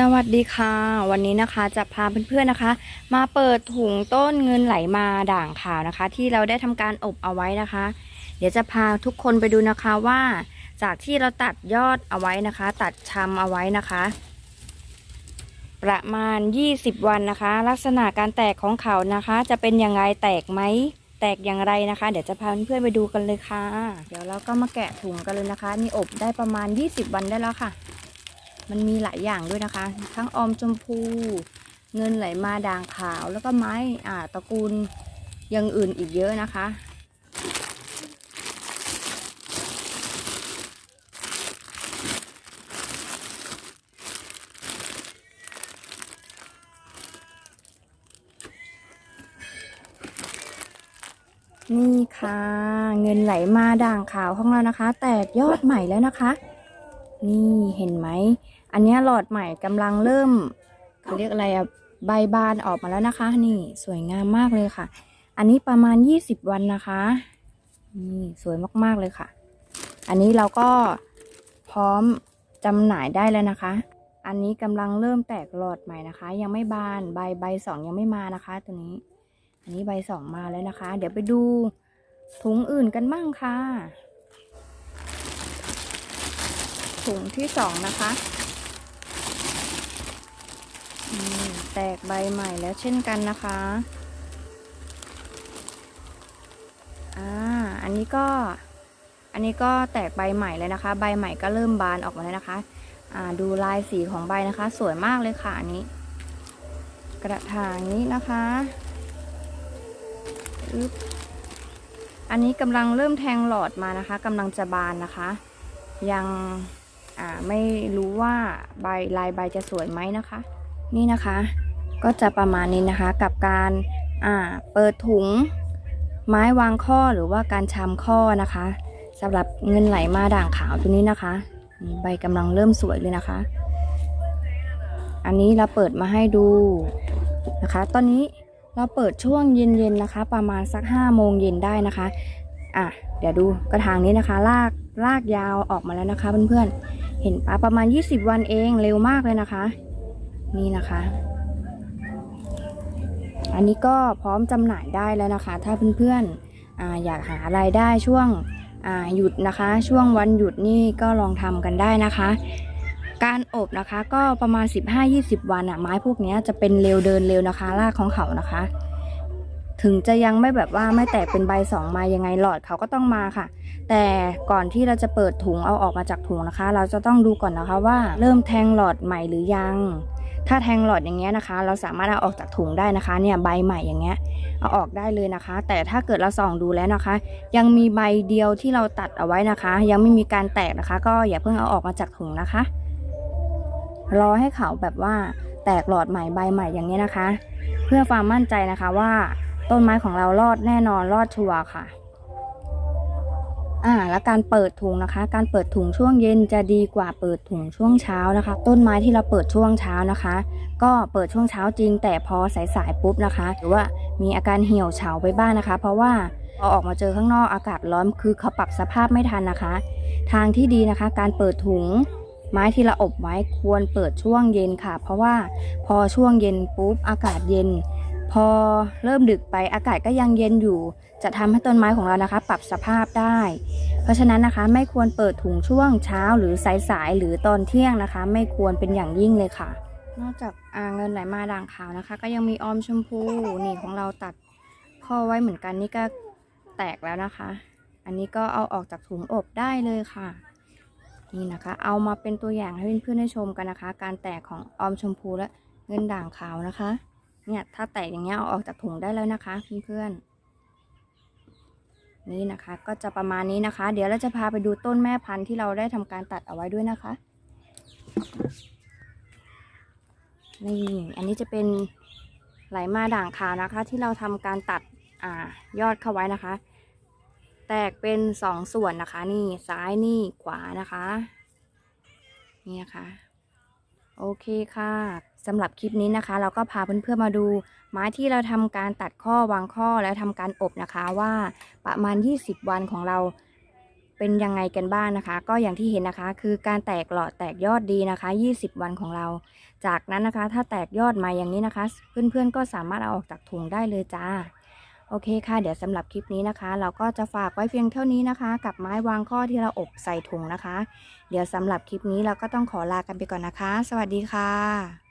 สวัสดีค่ะ วันนี้นะคะจะพาเพื่อนๆนะคะ มาเปิดถุงต้นเงินไหลมาด่างขาวนะคะ ที่เราได้ทำการอบเอาไว้นะคะ เดี๋ยวจะพาทุกคนไปดูนะคะว่า จากที่เราตัดยอดเอาไว้นะคะ ตัดชำเอาไว้นะคะ ประมาณ 20 วันนะคะ ลักษณะการแตกของเขานะคะ จะเป็นยังไงแตกไหมแตกอย่างไรนะคะ เดี๋ยวจะพาเพื่อนๆไปดูกันเลยค่ะ เดี๋ยวเราก็มาแกะถุงกันเลยนะคะ นี่อบได้ประมาณ 20 วันได้แล้วค่ะ มันมีหลายอย่างด้วยนะคะ ทั้งออมชมพู เงินไหลมาด่างขาว แล้วก็ไม้อ่าตระกูลอย่างอื่นอีกเยอะนะคะ นี่ค่ะ เงินไหลมาด่างขาวของเรานะคะ แตกยอดใหม่แล้วนะคะ นี่เห็นไหม อันนี้หลอดใหม่กำลังเริ่มเขาเรียกอะไรอะใบบานออกมาแล้วนะคะ นี่สวยงามมากเลยค่ะ อันนี้ประมาณ 20 วันนะคะนี่สวยมากๆเลยค่ะ อันนี้เราก็พร้อมจำหน่ายได้แล้วนะคะ อันนี้กำลังเริ่มแตกหลอดใหม่นะคะ ยังไม่บานใบใบสองยังไม่มานะคะ ตัวนี้ อันนี้ใบสองมาแล้วนะคะ เดี๋ยวไปดูถุงอื่นกันบ้างค่ะ ถุงที่สองนะคะ แตกใบใหม่แล้วเช่นกันนะคะอ่าอันนี้ก็อันนี้ก็แตกใบใหม่เลยนะคะ ใบใหม่ก็เริ่มบานออกมาแล้วนะคะอ่าดูลายสีของใบนะคะ สวยมากเลยค่ะอันนี้ กระถางนี้นะคะอึ๊บอันนี้กำลังเริ่มแทงหลอดมานะคะกำลังจะบานนะคะ ยังอ่าไม่รู้ว่าใบลายใบจะสวยไหมนะคะ นี่นะคะ ก็จะประมาณนี้นะคะกับการอ่าเปิดถุง ไม้วางข้อหรือว่าการชามข้อนะคะสำหรับเงินไหลมาด่างขาวตัวนี้นะคะใบกำลังเริ่มสวยเลยนะคะ อันนี้เราเปิดมาให้ดูนะคะ ตอนนี้เราเปิดช่วงเย็นๆนะคะ ประมาณสัก5โมงเย็นได้นะคะ อะ เดี๋ยวดูกระถางนี้นะคะลากลากยาวออกมาแล้วนะคะเพื่อนๆ เห็นปะประมาณ 20 วันเองเร็วมากเลยนะคะ นี่นะคะ อันนี้ก็พร้อมจำหน่ายได้แล้วนะคะ ถ้าเพื่อนๆออยากหารายได้ช่วงหยุดนะคะ ช่วงวันหยุดนี่ก็ลองทำกันได้นะคะ การอบนะคะก็ประมาณ 15-20 วันอะไม้พวกนี้จะเป็นเร็วเดินเร็วนะคะรากของเขานะคะ ถึงจะยังไม่แบบว่าไม่แตกเป็นใบสองมายังไงหลอดเขาก็ต้องมาค่ะ แต่ก่อนที่เราจะเปิดถุงเอาออกมาจากถุงนะคะ เราจะต้องดูก่อนนะคะว่าเริ่มแทงหลอดใหม่หรือยัง ถ้าแทงหลอดอย่างเงี้ยนะคะ เราสามารถเอาออกจากถุงได้นะคะ เนี่ยใบใหม่อย่างเงี้ยเอาออกได้เลยนะคะ แต่ถ้าเกิดเราส่องดูแล้วนะคะ ยังมีใบเดียวที่เราตัดเอาไว้นะคะ ยังไม่มีการแตกนะคะ ก็อย่าเพิ่งเอาออกมาจากถุงนะคะ รอให้เขาแบบว่าแตกหลอดใหม่ใบใหม่อย่างเงี้ยนะคะ เพื่อความมั่นใจนะคะว่าต้นไม้ของเรารอดแน่นอนรอดชัวร์ค่ะ อ่า แล้วการเปิดถุงนะคะ การเปิดถุงช่วงเย็นจะดีกว่าเปิดถุงช่วงเช้านะคะ ต้นไม้ที่เราเปิดช่วงเช้านะคะ ก็เปิดช่วงเช้าจริง แต่พอสายๆปุ๊บนะคะ หรือว่ามีอาการเหี่ยวเฉาไปบ้างนะคะ เพราะว่าพอออกมาเจอข้างนอกอากาศร้อนคือเขาปรับสภาพไม่ทันนะคะ ทางที่ดีนะคะ การเปิดถุงไม้ที่เราอบไว้ควรเปิดช่วงเย็นค่ะ เพราะว่าพอช่วงเย็นปุ๊บอากาศเย็น พอเริ่มดึกไปอากาศก็ยังเย็นอยู่ จะทำให้ต้นไม้ของเรานะคะ ปรับสภาพได้ เพราะฉะนั้นนะคะ ไม่ควรเปิดถุงช่วงเช้าหรือสายๆหรือตอนเที่ยงนะคะ ไม่ควรเป็นอย่างยิ่งเลยค่ะ นอกจากอ่าเงินไหลมาด่างขาวนะคะ ก็ยังมีออมชมพูนี่ของเราตัดข้อไว้เหมือนกันนี่ก็แตกแล้วนะคะ อันนี้ก็เอาออกจากถุงอบได้เลยค่ะนี่นะคะ เอามาเป็นตัวอย่างให้เพื่อนๆได้ชมกันนะคะ การแตกของออมชมพูและเงินด่างขาวนะคะ เนี่ยถ้าแตกอย่างเงี้ยเอาออกจากถุงได้แล้วนะคะเพื่อนๆ นี่นะคะ ก็จะประมาณนี้นะคะ เดี๋ยวเราจะพาไปดูต้นแม่พันธุ์ที่เราได้ทำการตัดเอาไว้ด้วยนะคะนี่อันนี้จะเป็นไหลมาด่างขาวนะคะ ที่เราทำการตัดอ่ายอดเข้าไว้นะคะ แตกเป็นสองส่วนนะคะ นี่ซ้ายนี่ขวานะคะ นี่นะคะ โอเคค่ะ สำหรับคลิปนี้นะคะ เราก็พาเพื่อนๆมาดู ไม้ที่เราทำการตัดข้อวางข้อแล้วทำการอบนะคะว่าประมาณ 20 วันของเราเป็นยังไงกันบ้างนะคะ ก็อย่างที่เห็นนะคะ คือการแตกหลอดแตกยอดดีนะคะ 20 วันของเรา จากนั้นนะคะ ถ้าแตกยอดมาอย่างนี้นะคะ เพื่อนๆก็สามารถเอาออกจากถุงได้เลยจ้าโอเคค่ะ เดี๋ยวสำหรับคลิปนี้นะคะ เราก็จะฝากไว้เพียงเท่านี้นะคะ กับไม้วางข้อที่เราอบใส่ถุงนะคะ เดี๋ยวสำหรับคลิปนี้เราก็ต้องขอลากันไปก่อนนะคะ สวัสดีค่ะ